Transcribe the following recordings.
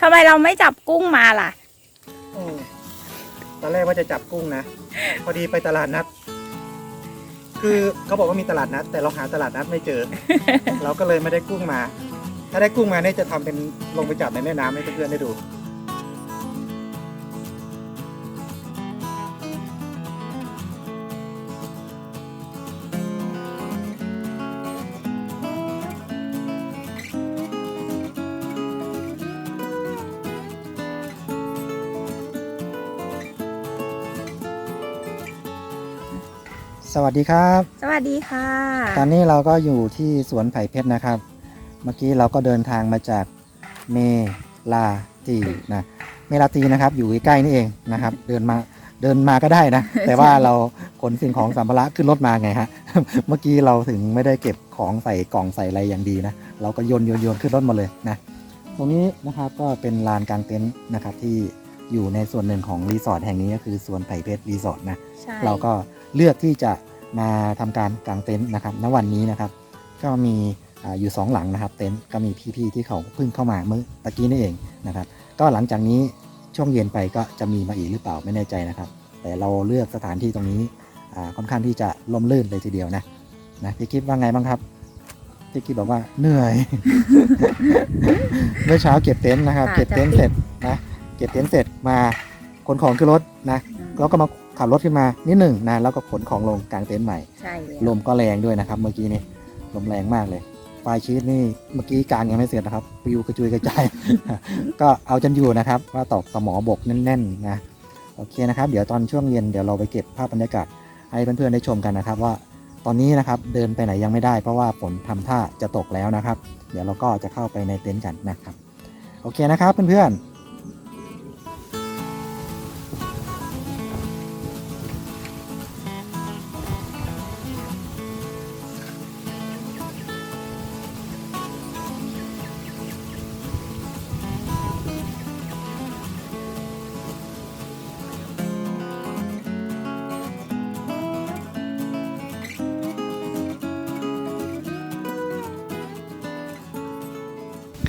ทำไมเราไม่จับกุ้งมาล่ะ อืมตอนแรกว่าจะจับกุ้งนะ พอดีไปตลาดนัด คือเขาบอกว่ามีตลาดนัด แต่เราหาตลาดนัดไม่เจอ เราก็เลยไม่ได้กุ้งมา ถ้าได้กุ้งมาเนี่ยจะทำเป็นลงไปจับในแม่น้ำให้เพื่อนๆได้ดู สวัสดีครับ สวัสดีค่ะ ตอนนี้เราก็อยู่ที่สวนไผ่เพชรนะครับ เมื่อกี้เราก็เดินทางมาจากเมลาตีนะเมลาตีนะครับ อยู่ใกล้ๆนี่เองนะครับ เดินมาเดินมาก็ได้นะ แต่ว่าเราขนสิ่งของสัมภาระขึ้นรถมาไงฮะ เมื่อกี้เราถึงไม่ได้เก็บของใส่กล่องใส่อะไรอย่างดีนะ เราก็โยนโยนโยนขึ้นรถมาเลยนะ ตรงนี้นะครับก็เป็นลานกลางเต็นท์นะครับที่อยู่ในส่วนหนึ่งของรีสอร์ทแห่งนี้ก็คือสวนไผ่เพชรรีสอร์ทนะใช่เราก็ เลือกที่จะมาทำการกางเต็นท์นะครับณวันนี้นะครับ ก็มีอาอยู่สองหลังนะครับ เต็นท์ก็มีพี่ๆที่เขาเพิ่งเข้ามาเมื่อตะกี้นี่เองนะครับ ก็หลังจากนี้ช่วงเย็นไปก็จะมีมาอีกหรือเปล่าไม่แน่ใจนะครับ แต่เราเลือกสถานที่ตรงนี้อ่าค่อนข้างที่จะล่มลื่นเลยทีเดียวนะนะพี่กิฟว่าไงบ้างครับพี่กิฟบอกว่าเหนื่อย เมื่อเช้าเก็บเต็นท์นะครับค่ะเก็บเต็นท์จะปิดเสร็จนะเก็บเต็นท์เสร็จมาขนของขึ้นรถนะอืมแล้วก็มา ขับรถขึ้นมานิดหนึ่งนะแล้วก็ขนของลงกลางเต็นท์ใหม่ ใช่แล้วลมก็แรงด้วยนะครับ เมื่อกี้นี้ลมแรงมากเลยไฟชีสนี่เมื่อกี้กลางยังไม่เสร็จนะครับปลิวกระจุยกระจาย ก็เอาจนอยู่นะครับว่าตอกสมอบกแน่นๆนะโอเคนะครับ เดี๋ยวตอนช่วงเย็นเดี๋ยวเราไปเก็บภาพบรรยากาศให้เพื่อนๆได้ชมกันนะครับ ว่าตอนนี้นะครับเดินไปไหนยังไม่ได้ เพราะว่าฝนทำท่าจะตกแล้วนะครับ เดี๋ยวเราก็จะเข้าไปในเต็นท์กันนะครับ โอเคนะครับเพื่อนๆ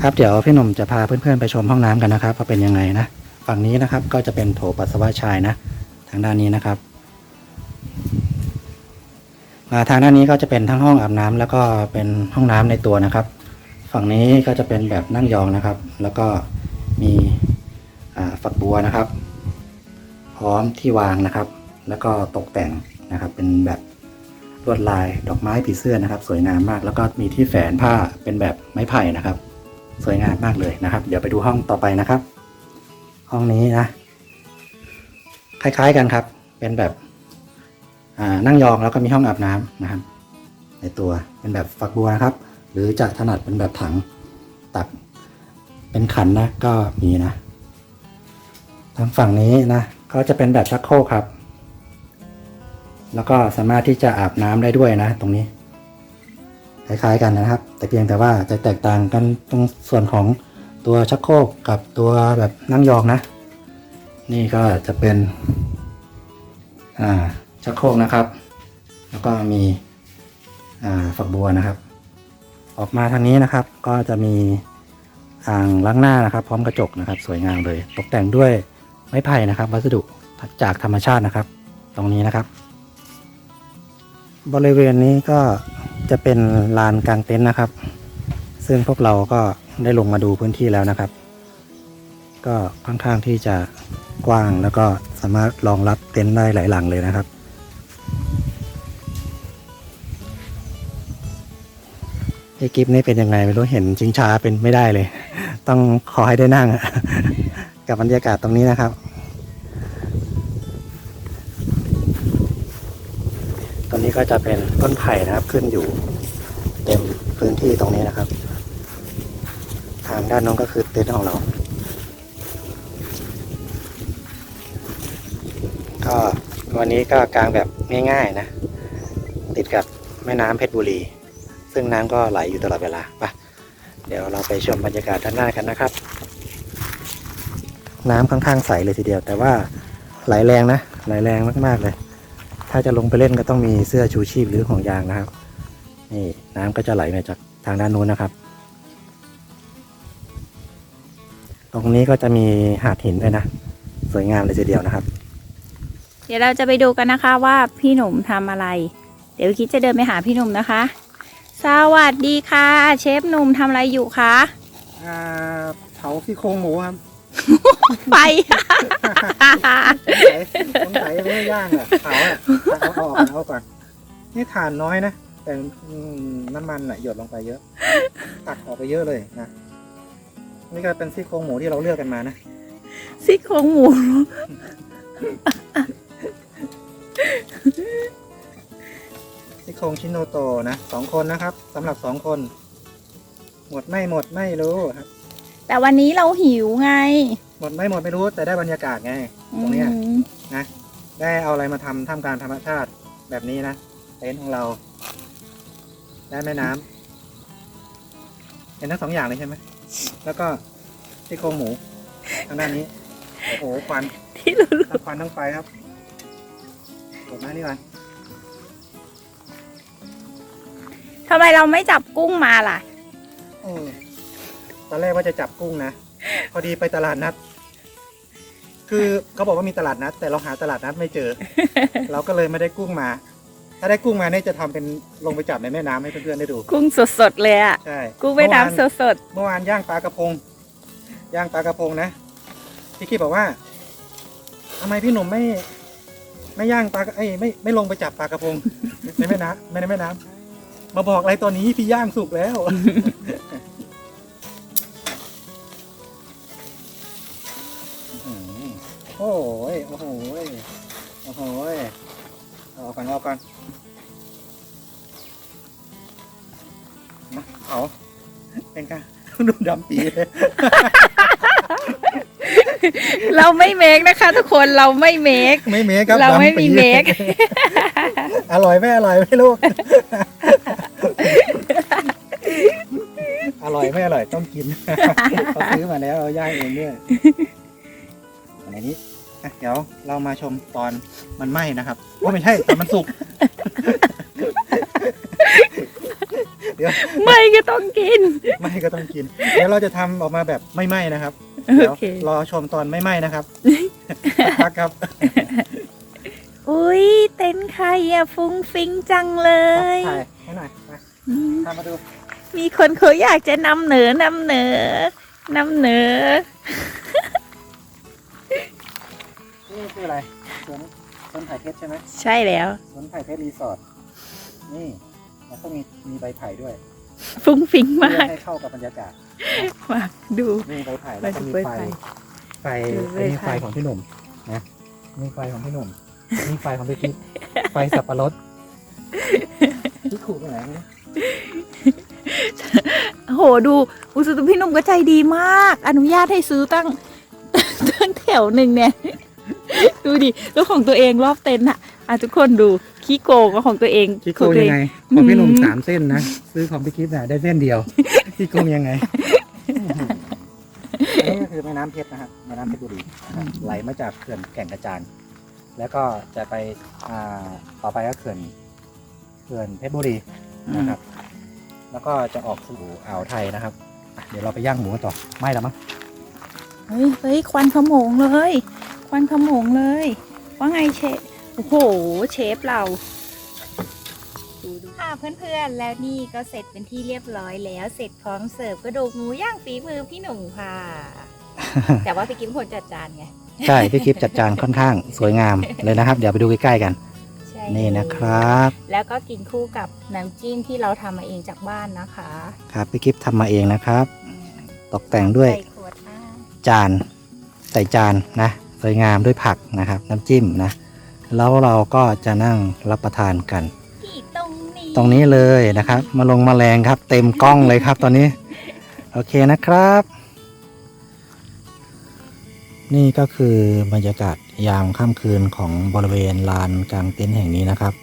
ครับเดี๋ยวพี่หนุ่มจะพาเพื่อนๆไปชมห้องน้ำกันนะครับว่าเป็นยังไงนะฝั่งนี้นะครับก็จะเป็นโถปัสสาวะชายนะ ทางด้านนี้นะครับมาทางด้านนี้ก็จะเป็นทั้งห้องอาบน้ำแล้วก็เป็นห้องน้ำในตัวนะครับ ฝั่งนี้ก็จะเป็นแบบนั่งยองนะครับ แล้วก็มีฝักบัวนะครับ พร้อมที่วางนะครับ แล้วก็ตกแต่งนะครับ เป็นแบบลวดลายดอกไม้ผีเสื้อนะครับ สวยงามมาก แล้วก็มีที่แฝนผ้าเป็นแบบไม้ไผ่นะครับ สวยงามมากเลยนะครับ เดี๋ยวไปดูห้องต่อไปนะครับ ห้องนี้นะ คล้ายๆกันครับ เป็นแบบนั่งยองแล้วก็มีห้องอาบน้ำนะครับ ในตัวเป็นแบบฝักบัวนะครับ หรือจะถนัดเป็นแบบถังตักเป็นขันนะก็มีนะ ทางฝั่งนี้นะก็จะเป็นแบบชักโครกครับ แล้วก็สามารถที่จะอาบน้ำได้ด้วยนะ ตรงนี้ คล้ายๆกันนะครับ แต่เพียงแต่ว่าจะแตกต่างกันตรงส่วนของตัวชักโครกกับตัวแบบนั่งยองนะ นี่ก็จะเป็นอ่าชักโครกนะครับ แล้วก็มีอ่าฝักบัวนะครับ ออกมาทางนี้นะครับ ก็จะมีอ่างล้างหน้านะครับ พร้อมกระจกนะครับ สวยงามเลย ตกแต่งด้วยไม้ไผ่นะครับ วัสดุจากธรรมชาตินะครับ ตรงนี้นะครับ บริเวณนี้ก็ จะเป็นลานกลางเต็นท์นะครับ ซึ่งพวกเราก็ได้ลงมาดูพื้นที่แล้วนะครับ ก็ค่อนข้างที่จะกว้างแล้วก็สามารถรองรับเต็นท์ได้หลายหลังเลยนะครับ ไอ้กิฟนี่เป็นยังไงไม่รู้เห็นชิงช้าเป็นไม่ได้เลย ต้องขอให้ได้นั่งกับบรรยากาศตรงนี้นะครับ นี้ก็จะเป็นต้นไผ่นะครับขึ้นอยู่ เต็มพื้นที่ตรงนี้นะครับ ทางด้านโน้นก็คือเต็นท์ของเรา ก็วันนี้ก็กางแบบง่ายๆนะ ติดกับแม่น้ำเพชรบุรี ซึ่งน้ำก็ไหลอยู่ตลอดเวลาไปเดี๋ยวเราไปชมบรรยากาศด้านหน้ากันนะครับ น้ำค่อนข้างใสเลยทีเดียว แต่ว่าไหลแรงนะไหลแรงมากๆเลย ถ้าจะลงไปเล่นก็ต้องมีเสื้อชูชีพหรือของยางนะครับ นี่น้ำก็จะไหลมาจากทางด้านนู้นนะครับ ตรงนี้ก็จะมีหาดหินด้วยนะ สวยงามเลยทีเดียวนะครับ เดี๋ยวเราจะไปดูกันนะคะว่าพี่หนุ่มทำอะไร เดี๋ยวคิดจะเดินไปหาพี่หนุ่มนะคะ สวัสดีค่ะ เชฟหนุ่มทำอะไรอยู่คะอ่าเผาซี่โครงหมูครับ ไปสงสัยยังไม่ได้ย่างอะเผาอะเอาเอาออกเอาก่อนนี่ถ่านน้อยนะแต่อืมน้ำมันอะหยดลงไปเยอะ ตักออกไปเยอะเลยนะนี่ก็เป็นซี่โครงหมูที่เราเลือกกันมานะซี่โครงหมูซี่โครงชิโนโตนะสองคนนะครับสำหรับสองคน หมดไม่หมดไม่รู้ครับ แต่วันนี้เราหิวไง หมดไม่หมดไม่รู้แต่ได้บรรยากาศไง ตรงเนี้ย อืมได้เอาอะไรมาทำท่ามกลางธรรมชาติแบบนี้นะเต็นท์ของเรา ได้แม่น้ำเห็นทั้งสองอย่างเลยใช่ไหมแล้วก็ที่โครงหมูทางด้านนี้โอ้โหควันที่รู้ทั้งควันทั้งไฟครับกดหน้านี่ก่อนทำไมเราไม่จับกุ้งมาล่ะ เออ ตอนแรกว่าจะจับกุ้งนะ พอดีไปตลาดนัด คือเขาบอกว่ามีตลาดนัด แต่เราหาตลาดนัดไม่เจอ เราก็เลยไม่ได้กุ้งมา ถ้าได้กุ้งมาเนี่ยจะทำเป็นลงไปจับในแม่น้ำให้เพื่อนๆได้ดู กุ้งสดๆเลยอะใช่กุ้งแม่น้ำสเมื่อวานดเมื่อวานย่างปลากระพง ย่างปลากระพงนะพี่คิดบอกว่าทำไมพี่หนุ่มไม่ ไม่ย่างปลาเอ้ยไม่ไม่ลงไปจับปลากระพงในแม่น้ำไม่ในแม่น้ำมาบอกอะไรตอนนี้พี่ย่างสุกแล้ว อื้อหือโอ้ยโอ้โหยโอ้โหยเอาก่อนเอาก่อนมาเผาเป็นกะดูดำปีเลยๆเราไม่เมคนะคะ ทุกคนเราไม่เมคไม่เมคครับเราไม่ดำปีมีเมคอร่อยไหมอร่อยไหมลูกอร่อยไม่อร่อยต้องกินเขาซื้อมาแล้วเราย่างเองด้วย อันนี้อะเดี๋ยวเรามาชมตอนมันไหม้นะครับว่าไม่ใช่ตอนมันสุกไม่ก็ต้องกิน ไหม้ก็ต้องกินเดี๋ยวเราจะทำออกมาแบบไม่ไหม้นะครับเดี๋ยวโอเค รอชมตอนไม่ไหม้นะครับพักครับอุ้ยเต็นท์ใครอะฟุ้งฟิงจังเลยถ่ายให้หน่อยมาอืมทำมาดูมีคนเขาอยากจะนำเหนือนำเหนือนำเหนือ นี่คืออะไรสวนสวนไผ่เพชรใช่ไหมใช่แล้วสวนไผ่เพชรรีสอร์ทนี่แล้วก็มีมีใบไผ่ด้วยฟุ้งฟิงเพื่มาอก ให้เข้ากับบรรยากาศ มาดูนี่ใบไผ่แล้วก็มีใบไฟไผ่ไฟดูใบอันนี้ไผ่ไฟของพี่หนุ่มนะนี่ไฟของพี่หนุ่มนี่ไฟของพี่คิดไฟสับปะรดพี่ขู่ไปไหนไม่รู้โอ้โหดู อุยสุตพี่หนุ่มก็ใจดีมาก อนุญาตให้ซื้อตั้ง ตั้งแถวหนึ่งเนี่ย ดูดิแล้วของตัวเองรอบเต็นท์อะอะทุกคนดูขี้โกงก็ของตัวเองพี่ขโกองงตัวยัเองไง ของพี่หนุ่มอืมสามเส้นนะ ซื้อของพี่คิดน่ะได้เส้นเดียวพี่โกงยังไงอันนี้ก็คือแม่น้ำเพชรนะครับแม่น้ำเพชรบุรีนะครับไหลมาจากเขื่อนแก่งกระจาน แล้วก็จะไปอ่าต่อไปก็เขื่อนเขื่อนเพชรบุรีนะครับ แล้วก็จะออกสู่อ่าวไทยนะครับอะเดี๋ยวเราไปย่างหมูกันต่อไม่แล้วมั้ง เฮ้ยเฮ้ยควันขโมงเลย ควันขโมงเลย ว่าไงเชฟโอ้โห เชฟเราค่ะเพื่อนๆ แล้วนี่ก็เสร็จเป็นที่เรียบร้อยแล้ว เสร็จพร้อมเสิร์ฟกระดูกหมูย่างฝีมือพี่หนุ่มค่ะ แต่ว่าพี่กิ๊มคนจัดจานไง ใช่ พี่กิฟจัดจานค่อนข้างสวยงามเลยนะครับ เดี๋ยวไปดูใกล้ๆกันใช่นี่นะครับ แล้วก็กินคู่กับน้ำจิ้มที่เราทำมาเองจากบ้านนะคะ ครับพี่กิฟทำมาเองนะครับอืมตกแต่งด้วยใส่ขวดอะจานใส่จานนะ สวยงามด้วยผักนะครับ น้ำจิ้มนะ แล้วเราก็จะนั่งรับประทานกันที่ตรงนี้ตรงนี้เลยนะครับ มาลงมาแรงครับ เต็มกล้องเลยครับตอนนี้ โอเคนะครับ นี่ก็คือบรรยากาศยามค่ำคืนของบริเวณลานกลางเต็นท์แห่งนี้นะครับ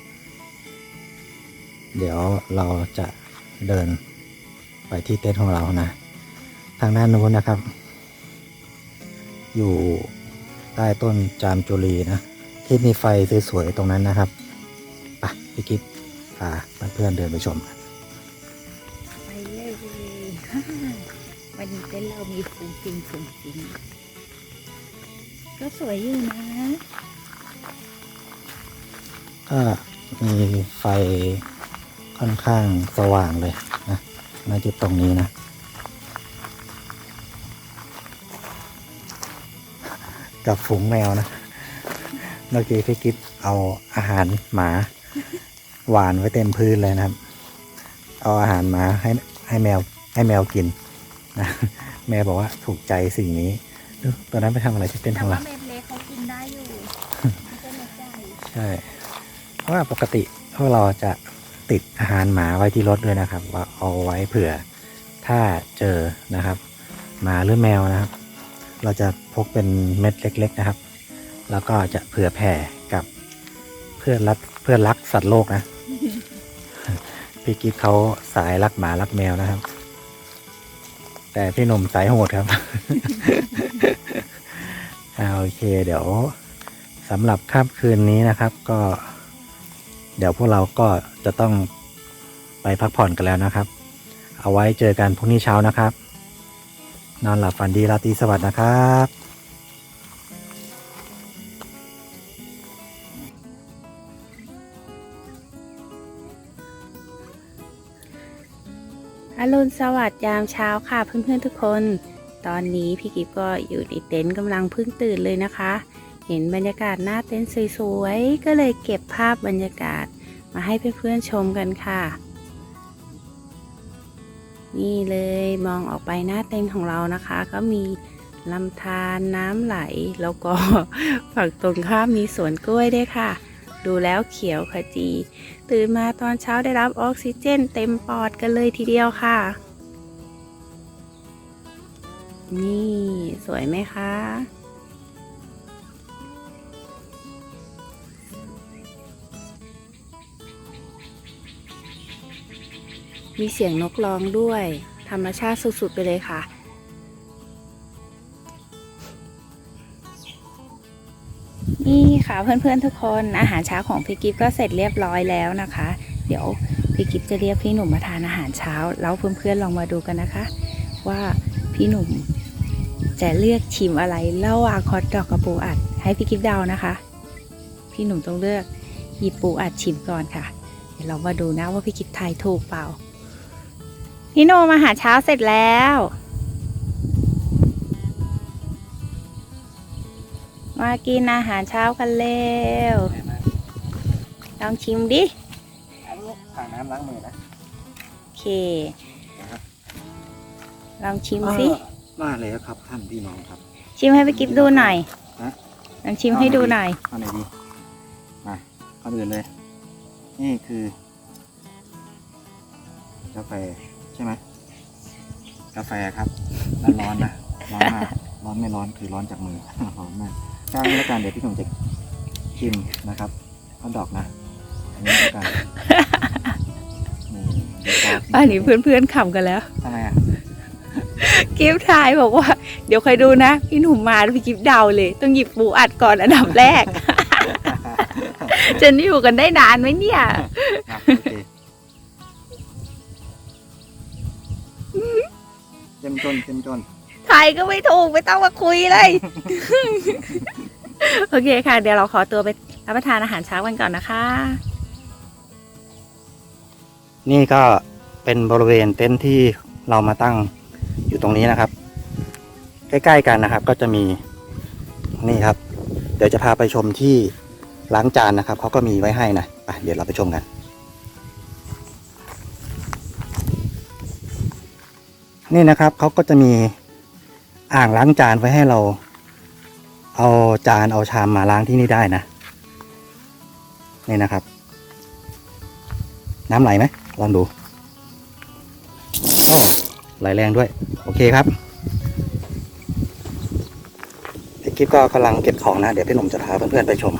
เดี๋ยวเราจะเดินไปที่เต็นท์ของเรานะ ทางด้านนู้นนะครับ อยู่ ใต้ต้นจามจุรีนะ ที่มีไฟสวยๆตรงนั้นนะครับไปพี่กิ๊บพาเพื่อนๆเดินไปชมไปเลยบรรยเต้นเรามีฟุ้งฟิงฟุ้งฟิงก็สวยอยู่นะก็มีไฟค่อนข้างสว่างเลยนะณจุดตรงนี้นะ กับฝูงแมวนะเมื่อกี้พี่กิฟเอาอาหารหมาหวานไว้เต็มพื้นเลยนะครับ เอาอาหารหมาให้ให้แมวให้แมวกินนะแมวบอกว่าถูกใจสิ่งนี้ดูตัวนั้นไปทำอะไรที่เป็นแต่ทางหลัว่างเมดเล็กเขากินได้อยู่ไม่ใช่เม็ดใหญ่ใช่ เพราะว่าปกติพวกเราจะติดอาหารหมาไว้ที่รถด้วยนะครับ ว่าเอาไว้เผื่อถ้าเจอนะครับ หมาหรือแมวนะครับ เราจะพกเป็นเม็ดเล็ก ๆนะครับ แล้วก็จะเผื่อแผ่กับเพื่อนรักเพื่อนรักสัตว์โลกนะ พี่กิ๊ฟเขาสายรักหมารักแมวนะครับ แต่พี่หนุ่มสายโหดครับอโอเค เดี๋ยวสำหรับค่ำคืนนี้นะครับ ก็ เดี๋ยวพวกเราก็จะต้องไปพักผ่อนกันแล้วนะครับ เอาไว้เจอกันพรุ่งนี้เช้านะครับ นอนหลับฝันดีราตรีสวัสดิ์นะครับอรุณสวัสดิ์ยามเช้าค่ะเพื่อนๆทุกคน ตอนนี้พี่กิฟก็อยู่ในเต็นท์กำลังเพิ่งตื่นเลยนะคะ เห็นบรรยากาศหน้าเต็นท์สวยๆ ก็เลยเก็บภาพบรรยากาศมาให้เพื่อนๆชมกันค่ะ นี่เลยมองออกไปหน้าเต็นท์ของเรานะคะ ก็มีลำธารน้ำไหล แล้วก็ฝั่งตรงข้ามมีสวนกล้วยด้วยค่ะ ดูแล้วเขียวขจี ตื่นมาตอนเช้าได้รับออกซิเจนเต็มปอดกันเลยทีเดียวค่ะ นี่สวยไหมคะ มีเสียงนกร้องด้วย ธรรมชาติสุดๆไปเลยค่ะ นี่ค่ะเพื่อนๆทุกคนอาหารเช้าของพี่กิฟก็เสร็จเรียบร้อยแล้วนะคะ เดี๋ยวพี่กิฟจะเรียกพี่หนุ่มมาทานอาหารเช้า แล้วเพื่อนๆลองมาดูกันนะคะ ว่าพี่หนุ่มจะเลือกชิมอะไรระหว่างฮอตดอกกับปูอัด ให้พี่กิฟเดานะคะ พี่หนุ่มต้องเลือกหยิบปูอัดชิมก่อนค่ะ เดี๋ยวเรามาดูนะว่าพี่กิฟทายถูกเปล่า พี่หนุ่มอาหารเช้าเสร็จแล้ว มากินอาหารเช้ากันเร็ว ลองชิมดิอันนี้ถังน้ำล้างมือนะ โอเคนะครับลองชิมสิ มาแล้วครับท่านพี่น้องครับ ชิมให้พี่กิฟดูหน่อยฮะ ลองชิมให้ดูหน่อย เอาไหนดีมาเอาอื่นเลย นี่คือกาแฟ ใช่ไหมกาแฟครับร้อนๆนะร้อนมากร้อนไม่ร้อนคือร้อนจากมือร้อนมากจ้างนี้แล้วกันเดี๋ยวพี่หนุ่มจะชิมนะครับข้าวดอกนะอันนี้แล้วกันนี่เดี๋ยวก่อันนี้เพื่อนๆขำกันแล้วทำไมอะกิฟทายบอกว่า เดี๋ยวใครดูนะ พี่หนุ่มมาแล้วพี่กิฟเดาเลย ต้องหยิบปูอัดก่อนอันดับแรกจะอยู่กันได้นานไหมเนี่ยนะโอเค เต็มจนเต็มจนทายก็ไม่ถูกไม่ต้องมาคุยเลย โอเคค่ะ เดี๋ยวเราขอตัวไปรับประทานอาหารเช้ากันก่อนนะคะ นี่ก็เป็นบริเวณเต็นท์ที่เรามาตั้งอยู่ตรงนี้นะครับ ใกล้ๆกันนะครับ ก็จะมีนี่ครับ เดี๋ยวจะพาไปชมที่ล้างจานนะครับเขาก็มีไว้ให้นะไปเดี๋ยวเราไปชมกัน นี่นะครับเขาก็จะมีอ่างล้างจานไว้ให้เรา เอาจานเอาชามมาล้างที่นี่ได้นะนี่นะครับ น้ำไหลไหมลองดูโอ้ไหลแรงด้วย โอเคครับพี่กิ๊บก็กำลังเก็บของนะ เดี๋ยวพี่หนุ่มจะพาเพื่อนๆไปชม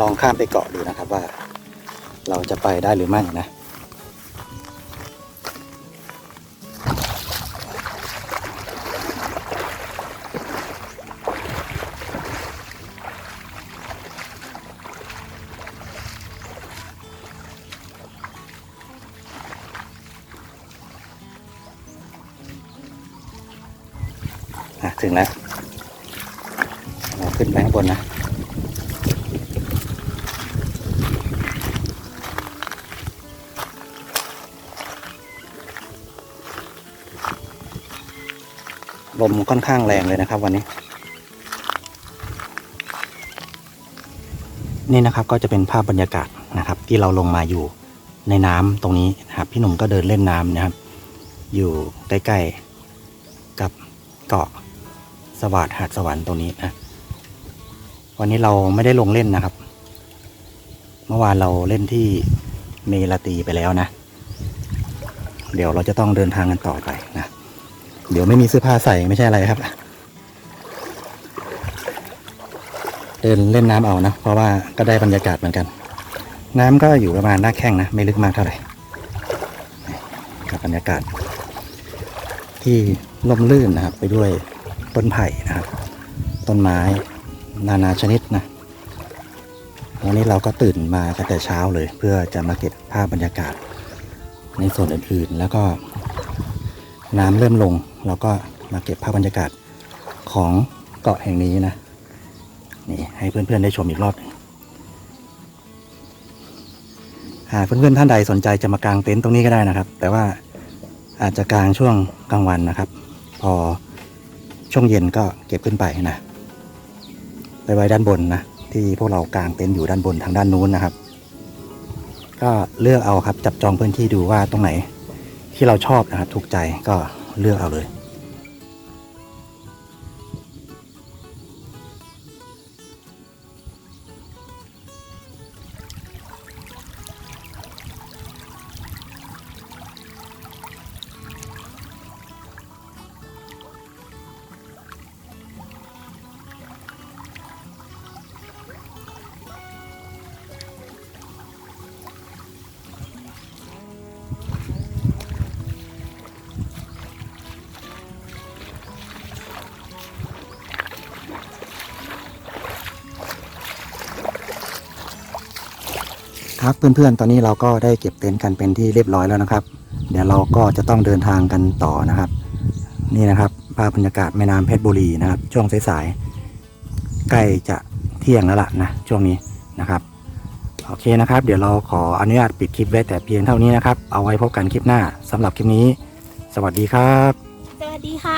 ลองข้ามไปเกาะดูนะครับว่า เราจะไปได้หรือไม่นะ ถึงแล้วเราขึ้นไปข้างบนนะลมค่อนข้างแรงเลยนะครับวันนี้ นี่นะครับก็จะเป็นภาพบรรยากาศนะครับ ที่เราลงมาอยู่ในน้ำตรงนี้นะครับ พี่หนุ่มก็เดินเล่นน้ำนะครับ อยู่ใกล้ๆกับเกาะ สวัสดหาดสวรรค์ตรงนี้นะวันนี้เราไม่ได้ลงเล่นนะครับ เมื่อวานเราเล่นที่เมลาตีไปแล้วนะ เดี๋ยวเราจะต้องเดินทางกันต่อไปนะ เดี๋ยวไม่มีเสื้อผ้าใส่ไม่ใช่อะไรครับ เดินเล่นน้ำเอานะ เพราะว่าก็ได้บรรยากาศเหมือนกัน น้ำก็อยู่ประมาณหน้าแข้งนะ ไม่ลึกมากเท่าไหร่กับบรรยากาศ ที่ล่มลื่นนะครับ ไปด้วย ต้นไผ่นะครับ ต้นไม้นานาชนิดนะวันนี้เราก็ตื่นมากันแต่เช้าเลย เพื่อจะมาเก็บภาพบรรยากาศ ในส่วนอื่นๆ แล้วก็น้ำเริ่มลง เราก็มาเก็บภาพบรรยากาศของเกาะแห่งนี้นะนี่ให้เพื่อนๆได้ชมอีกรอบหากเพื่อนๆท่านใดสนใจจะมากางเต็นท์ตรงนี้ก็ได้นะครับ แต่ว่าอาจจะกางช่วงกลางวันนะครับ พอ ช่วงเย็นก็เก็บขึ้นไปนะไปไว้ด้านบนนะที่พวกเรากางเต็นท์อยู่ด้านบนทางด้านนู้นนะครับ ก็เลือกเอาครับจับจองพื้นที่ดูว่าตรงไหนที่เราชอบนะครับถูกใจก็เลือกเอาเลย ครับเพื่อนๆ ตอนนี้เราก็ได้เก็บเต็นท์กันเป็นที่เรียบร้อยแล้วนะครับ เดี๋ยวเราก็จะต้องเดินทางกันต่อนะครับ นี่นะครับภาพบรรยากาศแม่น้ำเพชรบุรีนะครับ ช่วงสายๆใกล้จะเที่ยงแล้วล่ะนะช่วงนี้นะครับโอเคนะครับ เดี๋ยวเราขออนุญาตปิดคลิปไว้แต่เพียงเท่านี้นะครับ เอาไว้พบกันคลิปหน้าสำหรับคลิปนี้ สวัสดีครับ สวัสดีค่ะ